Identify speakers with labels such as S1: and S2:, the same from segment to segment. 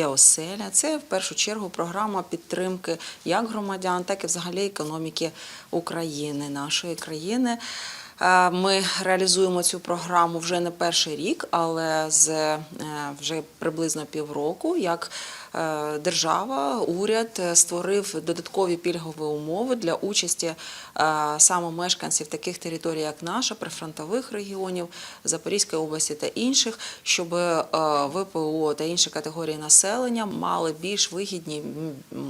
S1: є оселя. Це в першу чергу програма підтримки як громадян, так і взагалі економіки України, нашої країни. Е, Ми реалізуємо цю програму вже не перший рік, але з е, вже приблизно півроку, як е, держава, уряд створив додаткові пільгові умови для участі саме мешканців таких територій, як наша, прифронтових регіонів, Запорізької області та інших, щоб ВПО та інші категорії населення мали більш вигідні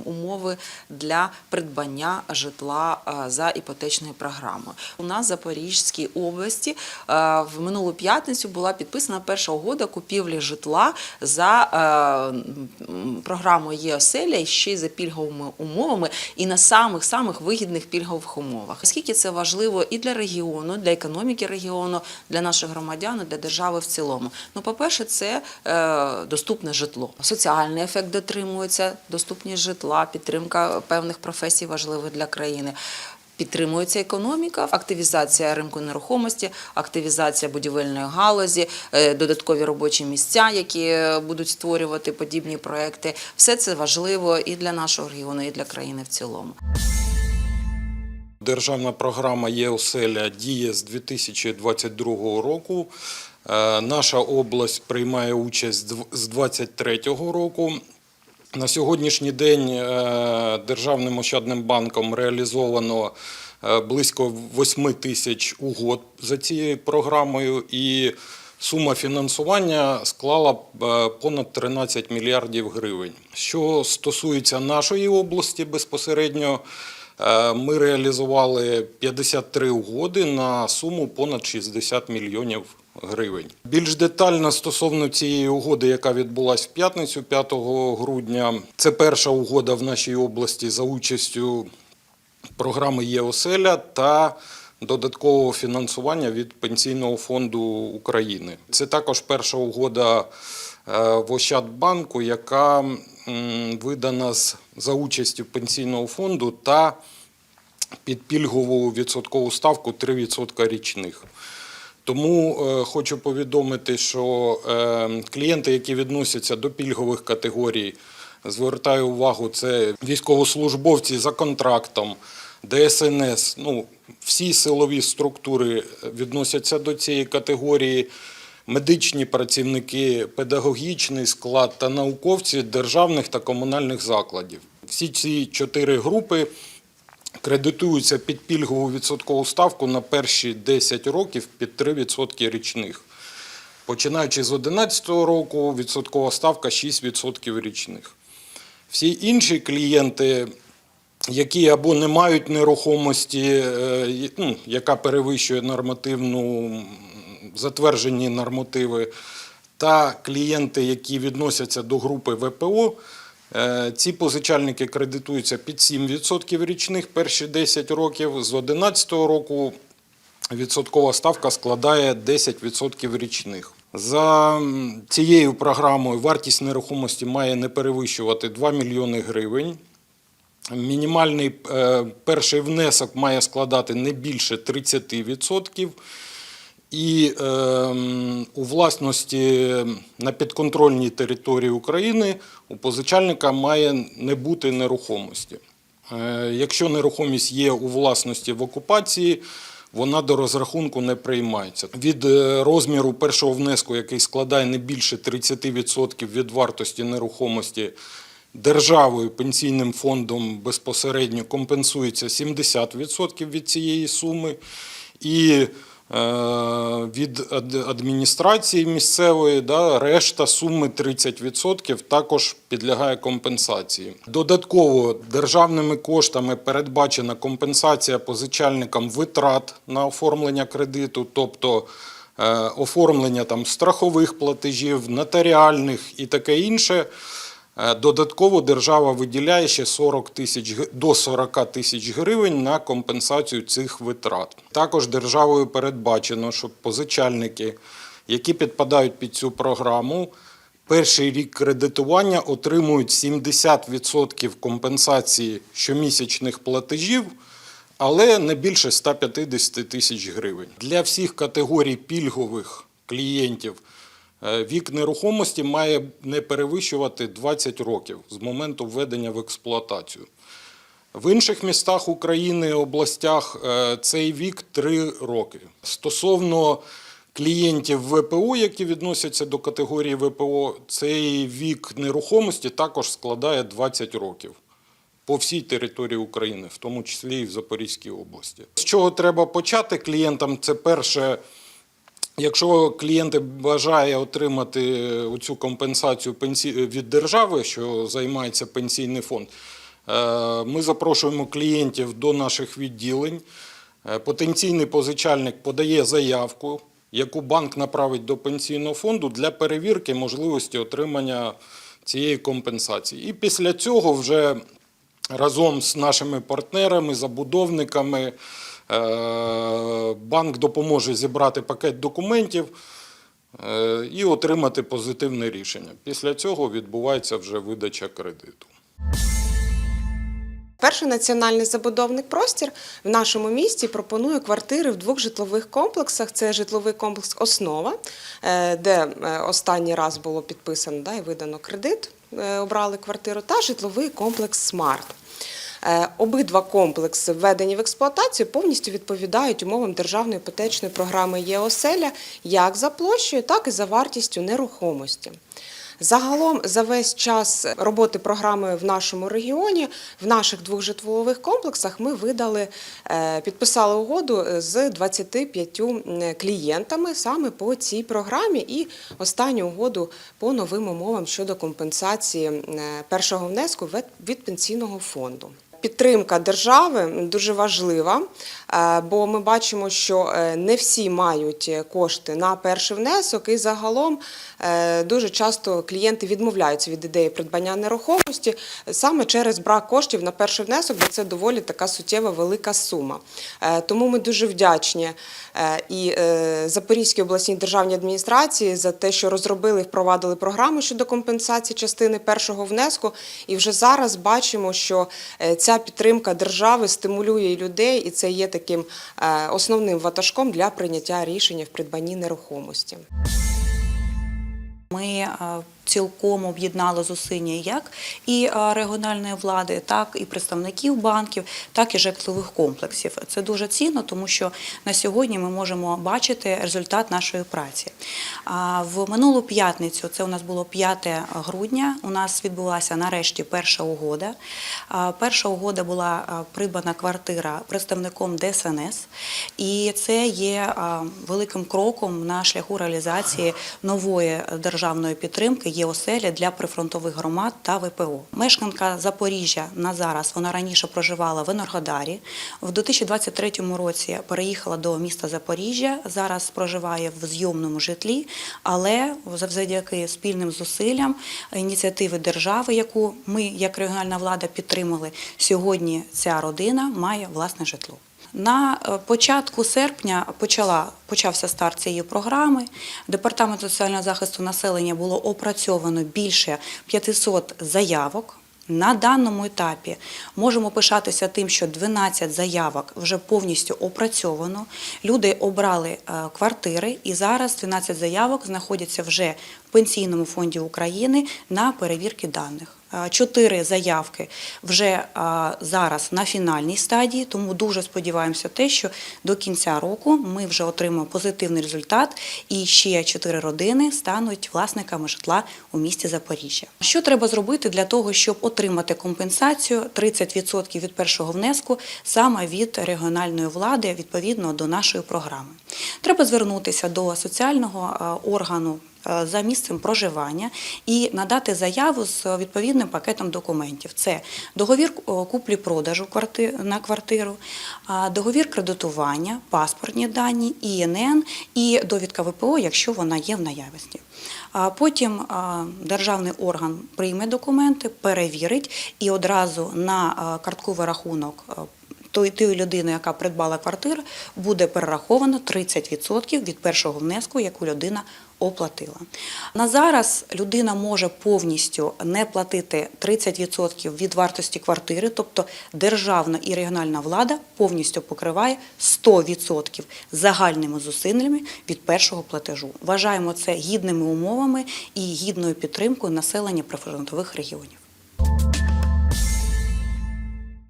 S1: умови для придбання житла за іпотечною програмою. У нас в Запорізькій області е, в минулу п'ятницю була підписана перша угода купівлі житла за е, програмою ЄОСЕЛЯ і ще й за пільговими умовами і на самих самих вигідних пільгових умовах. Оскільки це важливо і для регіону, для економіки регіону, для наших громадян, для держави в цілому. Ну, по-перше, це е, доступне житло. Соціальний ефект дотримується, доступність житла, підтримка певних професій важливих для країни. Підтримується економіка, активізація ринку нерухомості, активізація будівельної галузі, е, додаткові робочі місця, які е, будуть створювати подібні проекти. Все це важливо і для нашого регіону, і для країни в цілому.
S2: Державна програма «Є-оселя» діє з 2022 року. Е, Наша область приймає участь з дв- з 2023 року. На сьогоднішній день е, Державним ощадним банком реалізовано е, близько 8 тисяч угод за цією програмою, і сума фінансування склала е, понад 13 мільярдів гривень. Що стосується нашої області безпосередньо, Ми реалізували 53 угоди на суму понад 60 мільйонів гривень. Більш детально стосовно цієї угоди, яка відбулася в п'ятницю, 5 грудня, це перша угода в нашій області за участю програми «Є-оселя» та додаткового фінансування від Пенсійного фонду України. Це також перша угода е, в Ощадбанку, яка видана за участю Пенсійного фонду та під пільгову відсоткову ставку 3% річних. Тому е, хочу повідомити, що е, клієнти, які відносяться до пільгових категорій, звертаю увагу, це військовослужбовці за контрактом, ДСНС, ну, всі силові структури відносяться до цієї категорії. Медичні працівники, педагогічний склад та науковці державних та комунальних закладів. Всі ці чотири групи кредитуються під пільгову відсоткову ставку на перші 10 років під 3% річних. Починаючи з 2011 року, відсоткова ставка 6% річних. Всі інші клієнти, які або не мають нерухомості, е, ну, яка перевищує нормативну затверджені нормативи, та клієнти, які відносяться до групи ВПО, ці позичальники кредитуються під 7% річних перші 10 років. З 2011 року відсоткова ставка складає 10% річних. За цією програмою вартість нерухомості має не перевищувати 2 мільйони гривень. Мінімальний е, перший внесок має складати не більше 30%. І е, у власності на підконтрольній території України у позичальника має не бути нерухомості. Е, якщо нерухомість є у власності в окупації, вона до розрахунку не приймається. Від е, розміру першого внеску, який складає не більше 30% від вартості нерухомості, державою пенсійним фондом безпосередньо компенсується 70% від цієї суми. І від адміністрації місцевої да, решта суми 30% також підлягає компенсації. Додатково державними коштами передбачена компенсація позичальникам витрат на оформлення кредиту, тобто е, оформлення там, страхових платежів, нотаріальних і таке інше. Е, Додатково держава виділяє ще 40 тисяч до 40 тисяч гривень на компенсацію цих витрат. Також державою передбачено, що позичальники, які підпадають під цю програму, перший рік кредитування отримують 70% компенсації щомісячних платежів, але не більше 150 тисяч гривень. Для всіх категорій пільгових клієнтів Вік нерухомості має не перевищувати 20 років з моменту введення в експлуатацію. В інших містах України, областях е, цей вік 3 роки. Стосовно клієнтів ВПО, які відносяться до категорії ВПО, цей вік нерухомості також складає 20 років по всій території України, в тому числі і в Запорізькій області. З чого треба почати клієнтам? Це перше. Якщо клієнт бажає отримати цю компенсацію від держави, що займається пенсійний фонд, е, ми запрошуємо клієнтів до наших відділень. Е, Потенційний позичальник подає заявку, яку банк направить до пенсійного фонду для перевірки можливості отримання цієї компенсації. І після цього вже разом з нашими партнерами, забудовниками. Е, Банк допоможе зібрати пакет документів е, і отримати позитивне рішення. Після цього відбувається вже видача кредиту.
S3: Перший національний забудовник простір в нашому місті пропонує квартири в двох житлових комплексах. Це житловий комплекс Основа, е, де останній раз було підписано да, і видано кредит, обрали квартиру, та житловий комплекс Смарт. Е, Обидва комплекси, введені в експлуатацію, повністю відповідають умовам державної іпотечної програми ЄОСЕЛЯ як за площею, так і за вартістю нерухомості. Загалом за весь час роботи програми в нашому регіоні, в наших двох житлових комплексах ми видали, е, підписали угоду з 25 клієнтами саме по цій програмі і останню угоду по новим умовам щодо компенсації е, першого внеску від пенсійного фонду. Підтримка держави дуже важлива, бо ми бачимо, що е, не всі мають кошти на перший внесок, і загалом е, дуже часто клієнти відмовляються від ідеї придбання нерухомості саме через брак коштів на перший внесок, бо це доволі така суттєва велика сума. Е, Тому ми дуже вдячні е, і е, Запорізькій обласній державній адміністрації за те, що розробили і впровадили програму щодо компенсації частини першого внеску. І вже зараз бачимо, що е, ця підтримка держави стимулює людей, і це є таким е, основним ватажком для прийняття рішення в придбанні нерухомості.
S4: Ми е, цілком об'єднали зусилля як і регіональної влади, так і представників банків, так і житлових комплексів. Це дуже цінно, тому що на сьогодні ми можемо бачити результат нашої праці. В минулу п'ятницю, це у нас було 5 грудня. У нас відбулася нарешті перша угода. Перша угода була придбана квартира представником ДСНС, і це є великим кроком на шляху реалізації нової державної підтримки ЄОСЕЛі для прифронтових громад та ВПО. Мешканка Запоріжжя на зараз вона раніше проживала в Енергодарі. В 2023 році переїхала до міста Запоріжжя. Зараз проживає в зйомному житлі, але завдяки спільним зусиллям ініціативи держави, яку ми, як регіональна влада, підтримали, сьогодні ця родина має власне житло. На е, початку серпня почала, почався старт цієї програми. Департамент соціального захисту населення було опрацьовано більше 500 заявок. На даному етапі можемо пишатися тим, що 12 заявок вже повністю опрацьовано. Люди обрали е, квартири, і зараз 12 заявок знаходяться вже в пенсійному фонді України на перевірки даних. Е, Чотири заявки вже е, зараз на фінальній стадії, тому дуже сподіваємося те, що до кінця року ми вже отримаємо позитивний результат, і ще чотири родини стануть власниками житла у місті Запоріжжя. Що треба зробити для того, щоб отримати компенсацію 30% від першого внеску саме від регіональної влади відповідно до нашої програми? Треба звернутися до соціального е, органу е, за місцем проживання і надати заяву з відповідним пакетом документів. Це договір е, куплі-продажу на квартиру, договір кредитування, паспортні дані, ІНН і довідка ВПО, якщо вона є в наявності. Потім державний орган прийме документи, перевірить і одразу на картковий рахунок. А, той людини, яка придбала квартиру, буде перераховано 30% від першого внеску, яку людина оплатила. На зараз людина може повністю не платити 30% від вартості квартири, тобто державна і регіональна влада повністю покриває 100% загальними зусиллями від першого платежу. Вважаємо це гідними умовами і гідною підтримкою населення прифронтових регіонів.